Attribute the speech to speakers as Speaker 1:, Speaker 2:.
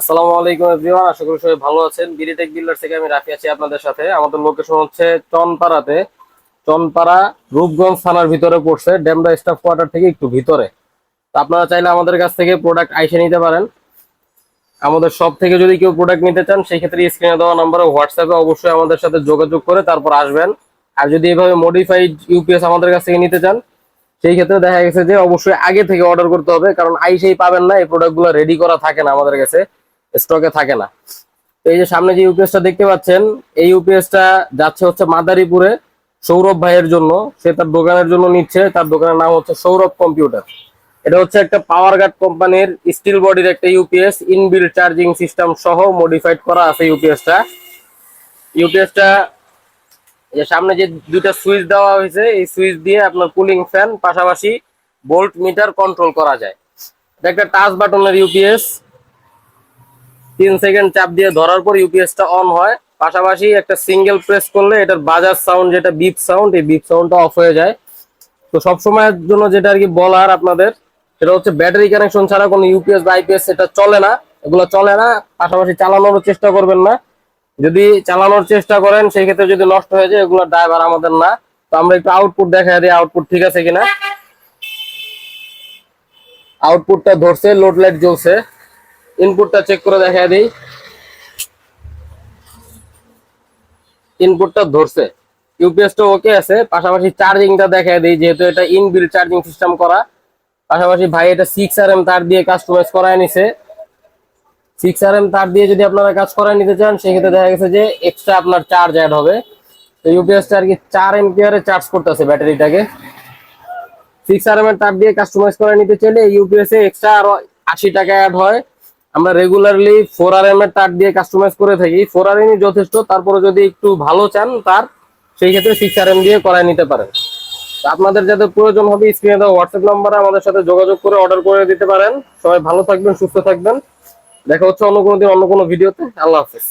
Speaker 1: আসসালামু আলাইকুম এভরিওয়ান, আশা করি সবাই ভালো আছেন। বিরিটেক বিল্ডার থেকে আমি রাফি আছি আপনাদের সাথে। আমাদের লোকেশন হচ্ছে চনপাড়াতে। চনপাড়া রূপগঞ্জ থানার ভিতরে পড়ছে, ডেমরা স্টাফ কোয়ার্টার থেকে একটু ভিতরে। আপনারা চাইলে আমাদের কাছ থেকে প্রোডাক্ট আইসে নিতে পারেন। আমাদের সব থেকে যদি কেউ প্রোডাক্ট নিতে চান সেই ক্ষেত্রে স্ক্রিনে দেওয়া নাম্বারে হোয়াটসঅ্যাপে অবশ্যই আমাদের সাথে যোগাযোগ করে তারপর আসবেন। আর যদি এভাবে মডিফাইড ইউপিএস আমাদের কাছ থেকে নিতে চান, সেই ক্ষেত্রে দেখা গেছে যে অবশ্যই আগে থেকে অর্ডার করতে হবে, কারণ আইসেই পাবেন না, এই প্রোডাক্টগুলো রেডি করা থাকে না আমাদের কাছে। স্টকে থাকে না। তো এই যে সামনে যে ইউপিএসটা দেখতে পাচ্ছেন, এই ইউপিএসটা যাচ্ছে হচ্ছে মাদারীপুরে সৌরভ ভাইয়ের জন্য। সে তার দোকানের জন্য নিচ্ছে। তার দোকানের নাম হচ্ছে সৌরভ কম্পিউটার। এটা হচ্ছে একটা পাওয়ার গার্ড কোম্পানির স্টিল বডির একটা ইউপিএস ইনবিল্ড চার্জিং সিস্টেম সহ মডিফাইড করা আছে ইউপিএসটা ইউপিএসটা যে সামনে যে দুইটা সুইচ দেওয়া হয়েছে, এই সুইচ দিয়ে আপনার কুলিং ফ্যান পাশাপাশি ভোল্ট মিটার কন্ট্রোল করা যায়। এটা একটা টাচ বাটনের ইউপিএস তিন সেকেন্ড চাপ দিয়ে ধরার পর ইউপিএসটা অন হয়। পাশাপাশি একটা সিঙ্গেল প্রেস করলে এটার বাজার সাউন্ড যেটা বিপ সাউন্ড এই বিপ সাউন্ডটা অফ হয়ে যায়। তো সব সময়ের জন্য যেটা আর কি বলার আপনাদের, সেটা হচ্ছে ব্যাটারি কানেকশন ছাড়া কোনো ইউপিএস বা আইপিএস এটা চলে না। এগুলো চলে না, পাশাপাশি চালানোরও চেষ্টা করবেন না। যদি চালানোর চেষ্টা করেন, সেই ক্ষেত্রে যদি নষ্ট হয়ে যায়, এগুলো ড্রাইভার আমাদের না। তো আমরা একটু আউটপুট দেখা দিই আউটপুট ঠিক আছে কিনা। আউটপুটটা ধরছে লোড লাইট জ্বলছে। ইনপুটটা চেক করে দেখা দিই। ইনপুটটা ধরছে। ইউপিএসটা ওকে আছে, পাশাপাশি চার্জিংটা দেখা দিই, যেহেতু এটা ইনবিল্ড চার্জিং সিস্টেম করা। পাশাপাশি ভাই এটা সিক্স আর এম তার দিয়ে কাস্টমাইজ করায় নিছে। সিক্স আর এম তার দিয়ে যদি আপনারা কাজ করায় নিতে চান, সেক্ষেত্রে দেখা গেছে যে এক্সট্রা আপনার চার্জ অ্যাড হবে। তো ইউপিএসটা আর কি চার এমপিয়ারে চার্জ করতেছে ব্যাটারিটাকে। সিক্স আর এম এর তার দিয়ে কাস্টমাইজ করে নিতে চাইলে ইউপিএস এ এক্সট্রা আরও আশি টাকা অ্যাড হয়। আমরা রেগুলারলি ফোর আর এম এর তার দিয়ে কাস্টমাইজ করে থাকি। ফোর আর এমই যথেষ্ট তারপরে যদি একটু ভালো চান তার, সেই ক্ষেত্রে সিক্স আর এম দিয়ে করায় নিতে পারেন। আপনাদের যাদের প্রয়োজন হবে স্ক্রিনে দেওয়া হোয়াটসঅ্যাপ নাম্বারে আমাদের সাথে যোগাযোগ করে অর্ডার করে দিতে পারেন। সবাই ভালো থাকবেন, সুস্থ থাকবেন। দেখা হচ্ছে অন্য কোনো দিন, অন্য কোনো ভিডিওতে আল্লাহ হাফেজ।